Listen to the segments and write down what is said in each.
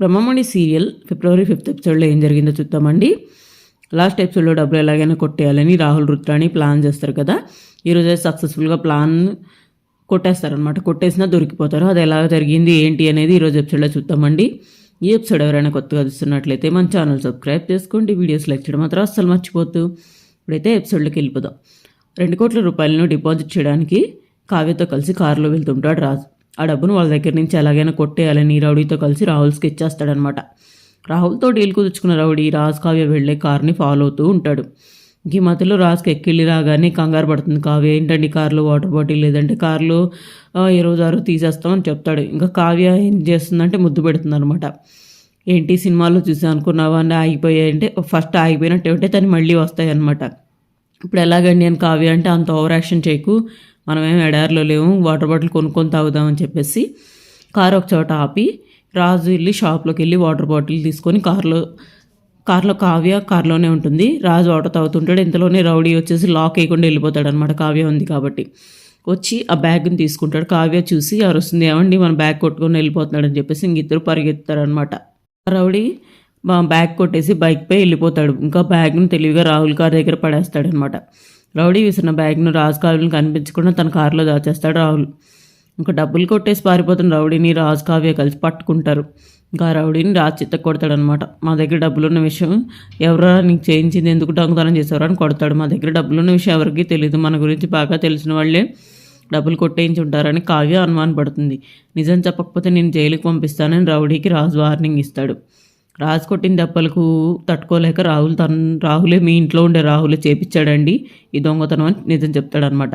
Brahmamani serial ఫిబ్రవరి fifth ఎపిసోడ్లో ఏం జరిగిందో చూద్దామండి. లాస్ట్ ఎపిసోడ్లో డబ్బులు ఎలాగైనా కొట్టేయాలని రాహుల్ రుద్రాని ప్లాన్ చేస్తారు కదా. ఈరోజు సక్సెస్ఫుల్గా ప్లాన్ కొట్టేస్తారనమాట కొట్టేసినా దొరికిపోతారు. అది ఎలా జరిగింది ఏంటి అనేది ఈరోజు ఎపిసోడ్లో చూద్దామండి. ఈ ఎపిసోడ్ ఎవరైనా కొత్తగా చూస్తున్నట్లయితే మన ఛానల్ సబ్స్క్రైబ్ చేసుకోండి. వీడియోస్ లైక్ చేయడం మాత్రం అస్సలు మర్చిపోద్దు ఇప్పుడైతే ఎపిసోడ్లోకి వెళ్ళిపోదాం. రెండు కోట్ల రూపాయలను డిపాజిట్ చేయడానికి కావ్యతో కలిసి కారులో వెళ్తుంటాడు రాజు. ఆ డబ్బును వాళ్ళ దగ్గర నుంచి ఎలాగైనా కొట్టేయాలని రౌడీతో కలిసి రాహుల్స్కి ఇచ్చేస్తాడనమాట రాహుల్తో డీల్ కుదుర్చుకున్న రౌడీ రాజ్ కావ్య వెళ్ళే కార్ని ఫాలో అవుతూ ఉంటాడు. ఈ మధ్యలో రాజుకి ఎక్కిళ్ళి రాగానే కంగారు పడుతుంది. కావ్య ఏంటండి కార్లో వాటర్ బాటిల్ లేదంటే కార్లో ఇరవై రోజు ఆరు తీసేస్తామని చెప్తాడు. ఇంకా కావ్య ఏం చేస్తుందంటే ముద్దు పెడుతుంది అనమాట ఏంటి సినిమాలో చూసి అనుకున్నావా? అని ఆగిపోయాయంటే ఫస్ట్ ఆగిపోయినట్టు ఉంటే తను మళ్ళీ వస్తాయి అనమాట ఇప్పుడు ఎలాగండి అని కావ్య అంటే అంత ఓవర్ యాక్షన్ చేయకు. మనమేం ఎడారిలో లేవు వాటర్ బాటిల్ కొనుక్కొని తాగుదామని చెప్పేసి కారు ఒక చోట ఆపి రాజు వెళ్ళి షాప్లోకి వెళ్ళి వాటర్ బాటిల్ తీసుకొని కారులో కార్లో కావ్య కార్లోనే ఉంటుంది. రాజు వాటర్ తాగుతుంటాడు. ఇంతలోనే రౌడీ వచ్చేసి లాక్ వేయకుండా వెళ్ళిపోతాడు అనమాట కావ్య ఉంది కాబట్టి. వచ్చి ఆ బ్యాగ్ని తీసుకుంటాడు. కావ్య చూసి అరుస్తుంది ఏమండి? మన బ్యాగ్ కొట్టుకొని వెళ్ళిపోతున్నాడు అని చెప్పేసి ఇంక ఇద్దరు పరిగెత్తారనమాట రౌడీ బ్యాగ్ కొట్టేసి బైక్పై వెళ్ళిపోతాడు. ఇంకా బ్యాగ్ను తెలివిగా రాహుల్ కార్ దగ్గర పడేస్తాడనమాట రౌడీ విసిన బ్యాగ్ను రాజు కావ్యను కనిపించకుండా తన కారులో దాచేస్తాడు రాహుల్. ఇంకా డబ్బులు కొట్టేసి పారిపోతున్న రౌడీని రాజు కావ్య కలిసి పట్టుకుంటారు. ఇంకా రౌడీని రాజు చిత్త కొడతాడనమాట మా దగ్గర డబ్బులు ఉన్న విషయం ఎవరో నీకు చేయించింది? ఎందుకు దొంగతనం చేసేవారు అని కొడతాడు. మా దగ్గర డబ్బులు ఉన్న విషయం ఎవరికి తెలియదు మన గురించి బాగా తెలిసిన వాళ్ళే డబ్బులు కొట్టేయించి ఉంటారని కావ్య అనుమానపడుతుంది. నిజం చెప్పకపోతే నేను జైలుకి పంపిస్తానని రౌడీకి రాజు వార్నింగ్ ఇస్తాడు. రాజు కొట్టిన దెబ్బలకు తట్టుకోలేక రాహుల్ తన రాహులే మీ ఇంట్లో ఉండే రాహులే చేపించాడండి. ఈ దొంగతనం అని నిజం చెప్తాడనమాట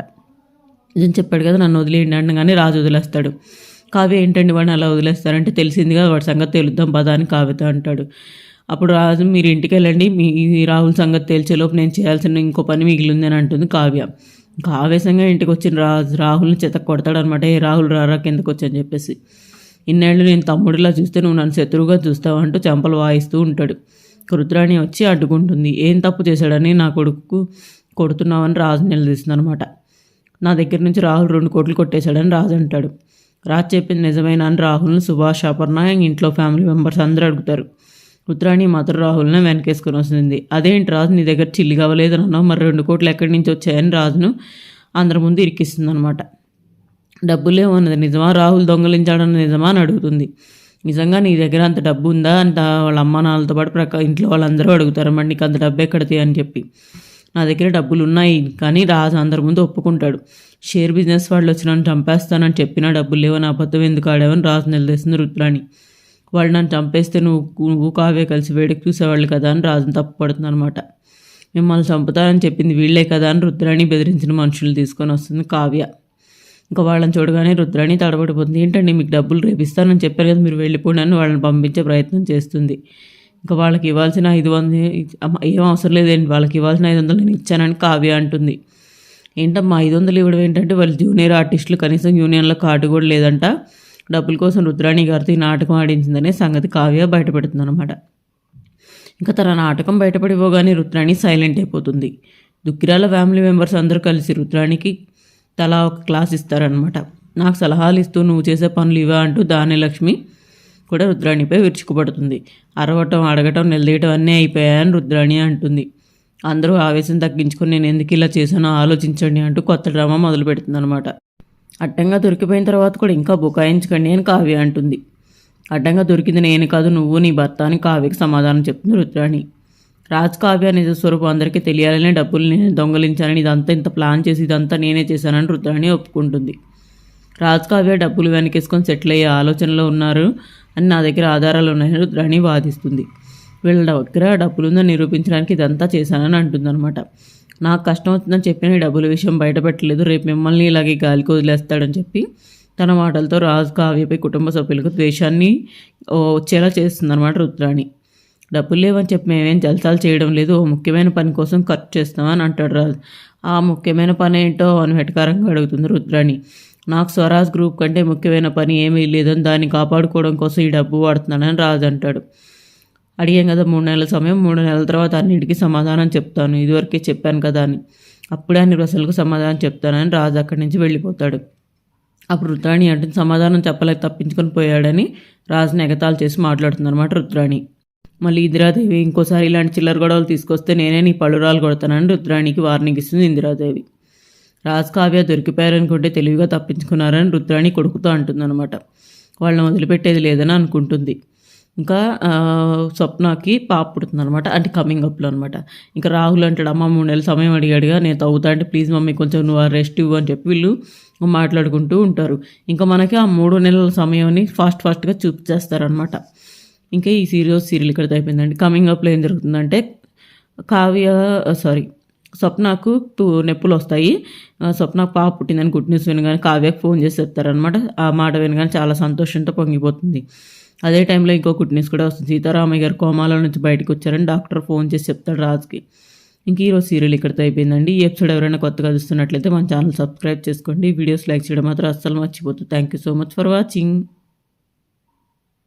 నిజం చెప్పాడు కదా నన్ను వదిలేయండి అనగానే రాజు వదిలేస్తాడు. కావ్య ఏంటండి వాడిని అలా వదిలేస్తారంటే తెలిసిందిగా వాడి సంగతి తెలుద్దాం పదా అని కావ్యత అంటాడు. అప్పుడు రాజు మీరు ఇంటికి వెళ్ళండి మీ రాహుల్ సంగతి తేల్చేలోపు నేను చేయాల్సిన ఇంకో పని మిగిలింది అని అంటుంది కావ్య. ఇంకా ఆవేశంగా ఇంటికి వచ్చిన రాజు రాహుల్ని చేత కొడతాడనమాట ఏ రాహుల్ రారా కిందకు వచ్చని చెప్పేసి. ఇన్నేళ్ళు నేను తమ్ముడిలా చూస్తే నువ్వు నన్ను శత్రువుగా చూస్తావు అంటూ చెంపలు వాయిస్తూ ఉంటాడు. రుద్రాణి వచ్చి అడ్డుకుంటుంది. ఏం తప్పు చేశాడని నా కొడుకు కొడుతున్నావని రాజు నిలదీస్తుంది అనమాట నా దగ్గర నుంచి రాహుల్ రెండు కోట్లు కొట్టేశాడని రాజు అంటాడు. రాజు చెప్పింది నిజమైన అని రాహుల్ని సుభాష్ అపర్ణ ఇంట్లో ఫ్యామిలీ మెంబర్స్ అందరూ అడుగుతారు. రుద్రాణి మాత్రం రాహుల్ని వెనకేసుకొని వస్తుంది. అదేంటి రాజు నీ దగ్గర చిల్లి కావలేదని అన్నావు? మరి రెండు కోట్లు ఎక్కడి నుంచి వచ్చాయని రాజును అందరి ముందు ఇరికిస్తుంది అనమాట డబ్బులేమో ఉన్నది. నిజమా? రాహుల్ దొంగలించాడని నిజమా? అని అడుగుతుంది. నిజంగా నీ దగ్గర అంత డబ్బు ఉందా? అంత వాళ్ళ అమ్మ నాన్నలతో పాటు ప్రక్క ఇంట్లో వాళ్ళందరూ అడుగుతారు. మరి నీకు అంత డబ్బు ఎక్కడితే అని చెప్పి. నా దగ్గర డబ్బులు ఉన్నాయి కానీ రాజు అందరి ముందు ఒప్పుకుంటాడు. షేర్ బిజినెస్ వాళ్ళు వచ్చి నన్ను చంపేస్తానని చెప్పినా డబ్బులు లేవని అబద్ధం ఎందుకు ఆడావని రాజు నిలదీస్తుంది రుద్రాణి. వాళ్ళు నన్ను చంపేస్తే నువ్వు నువ్వు కావే కలిసి వేడికి చూసేవాళ్ళు కదా? అని రాజుని తప్పుపడుతుంది అనమాట మిమ్మల్ని చంపుతారని చెప్పింది వీళ్ళే కదా? అని రుద్రాణి బెదిరించిన మనుషులు తీసుకొని వస్తుంది కావ్య. ఇంకా వాళ్ళని చూడగానే రుద్రాణి తడబడిపోతుంది. ఏంటండి మీకు డబ్బులు రేపిస్తానని చెప్పారు కదా మీరు వెళ్ళిపోండి అని వాళ్ళని పంపించే ప్రయత్నం చేస్తుంది. ఇంకా వాళ్ళకి ఇవ్వాల్సిన ఐదు వందలు ఏం అవసరం లేదండి. వాళ్ళకి ఇవ్వాల్సిన ఐదు వందలు నేను ఇచ్చానని కావ్య అంటుంది. ఏంటమ్మా ఐదు వందలు ఇవ్వడం ఏంటంటే వాళ్ళు జూనియర్ ఆర్టిస్టులు కనీసం యూనియన్లో కార్డు కూడా లేదంట. డబ్బుల కోసం రుద్రాణి గారితో ఈ నాటకం ఆడించిందనే సంగతి కావ్య బయటపెడుతుంది అనమాట ఇంకా తన నాటకం బయటపడిపోగానే రుద్రాణి సైలెంట్ అయిపోతుంది. దుక్కిరాల ఫ్యామిలీ మెంబర్స్ అందరూ కలిసి రుద్రాణికి తలా ఒక క్లాస్ ఇస్తారనమాట నాకు సలహాలు ఇస్తూ నువ్వు చేసే పనులు ఇవా అంటూ దానిలక్ష్మి కూడా రుద్రాణిపై విరుచుకుపడుతుంది. అరవటం అడగటం నిలదీయటం అన్నీ అయిపోయాయని రుద్రాణి అంటుంది. అందరూ ఆవేశం తగ్గించుకొని నేను ఎందుకు ఇలా చేశానో ఆలోచించండి అంటూ కొత్త డ్రామా మొదలు పెడుతుందనమాట అడ్డంగా దొరికిపోయిన తర్వాత కూడా ఇంకా బుకాయించకండి అని కావ్య అంటుంది. అడ్డంగా దొరికింది నేను కాదు నువ్వు నీ భర్త అని కావ్యకి సమాధానం చెప్తుంది రుద్రాణి. రాజ్ కావ్య నిజ స్వరూపం అందరికీ తెలియాలని డబ్బులు నేను దొంగలించానని ఇదంతా ఇంత ప్లాన్ చేసి ఇదంతా నేనే చేశానని రుద్రాణి ఒప్పుకుంటుంది. రాజ్ కావ్య డబ్బులు వెనకేసుకొని సెటిల్ అయ్యే ఆలోచనలో ఉన్నారు అని నా దగ్గర ఆధారాలు ఉన్నాయని రుద్రాణి వాదిస్తుంది. వీళ్ళ దగ్గర డబ్బులుందని నిరూపించడానికి ఇదంతా చేశానని అంటుందన్నమాట. నాకు కష్టం వచ్చిందని చెప్పిన డబ్బుల విషయం బయటపెట్టలేదు. రేపు మిమ్మల్ని ఇలాగే గాలికి వదిలేస్తాడని చెప్పి తన మాటలతో రాజు కావ్యపై కుటుంబ సభ్యులకు ద్వేషాన్ని వచ్చేలా చేస్తుందన్నమాట రుద్రాణి. డబ్బులు లేవని చెప్పి మేమేం జలసాలు చేయడం లేదు. ఓ ముఖ్యమైన పని కోసం ఖర్చు చేస్తామని అంటాడు రాజు. ఆ ముఖ్యమైన పని ఏంటో అని వెటకారంగా అడుగుతుంది రుద్రాణి. నాకు స్వరాజ్ గ్రూప్ కంటే ముఖ్యమైన పని ఏమీ లేదని దాన్ని కాపాడుకోవడం కోసం ఈ డబ్బు వాడుతున్నానని రాజు అంటాడు. అడిగాం కదా మూడు నెలల సమయం. మూడు నెలల తర్వాత అన్నింటికి సమాధానం చెప్తాను. ఇదివరకే చెప్పాను కదా అని. అప్పుడే అన్ని ప్రశ్నలకు సమాధానం చెప్తానని రాజు అక్కడి నుంచి వెళ్ళిపోతాడు. అప్పుడు రుద్రాణి అంటే సమాధానం చెప్పలేక తప్పించుకొని పోయాడని రాజుని ఎగతాలు చేసి మాట్లాడుతుందన్నమాట రుద్రాణి. మళ్ళీ ఇందిరాదేవి ఇంకోసారి ఇలాంటి చిల్లర గొడవలు తీసుకొస్తే నేనే నీ పళ్ళురాలు కొడతానని రుద్రాణికి వార్నింగ్ ఇస్తుంది ఇందిరాదేవి. రాజ్ కావ్య దొరికిపోయారనుకుంటే తెలివిగా తప్పించుకున్నారని రుద్రాణి కొడుకుతో అంటుందన్నమాట. వాళ్ళని వదిలిపెట్టేది లేదని అనుకుంటుంది. ఇంకా స్వప్నకి పాప పుడుతుంది అనమాట అంటే కమింగ్ అప్లో అనమాట ఇంకా రాహుల్ అంటాడు అమ్మ మూడు నెలల సమయం అడిగాడుగా నేను తవ్వుతా అంటే ప్లీజ్ మమ్మీ కొంచెం నువ్వు రెస్ట్ ఇవ్వు అని చెప్పి వీళ్ళు మాట్లాడుకుంటూ ఉంటారు. ఇంకా మనకి ఆ మూడు నెలల సమయాన్ని ఫాస్ట్ ఫాస్ట్గా చూపించేస్తారనమాట ఇంకా ఈ సీరియల్ సీరియల్ ఇక్కడ అయిపోయిందండి. కమింగ్ అప్లో ఏం జరుగుతుందంటే కావ్య సారీ స్వప్నకు టూ నొప్పులు వస్తాయి. ఆ, స్వప్నకు పాప పుట్టిందని గుడ్ న్యూస్ వినగానే కావ్యకు ఫోన్ చేసి చెప్తారనమాట ఆ మాట వినగానే చాలా సంతోషంతో పొంగిపోతుంది. అదే టైంలో ఇంకో గుడ్ న్యూస్ కూడా వస్తుంది. సీతారామయ్య గారు కోమాలో నుంచి బయటకు వచ్చారని డాక్టర్ ఫోన్ చేసి చెప్తాడు రాజుకి. ఇంక ఈరోజు సీరియల్ ఇక్కడితో అయిపోయిందండి. ఈ ఎపిసోడ్ ఎవరైనా కొత్తగా చూస్తున్నట్లయితే మన ఛానల్ సబ్స్క్రైబ్ చేసుకోండి. వీడియోస్ లైక్ చేయడం మాత్రం అస్సలు మర్చిపోతుంది thank you so much for watching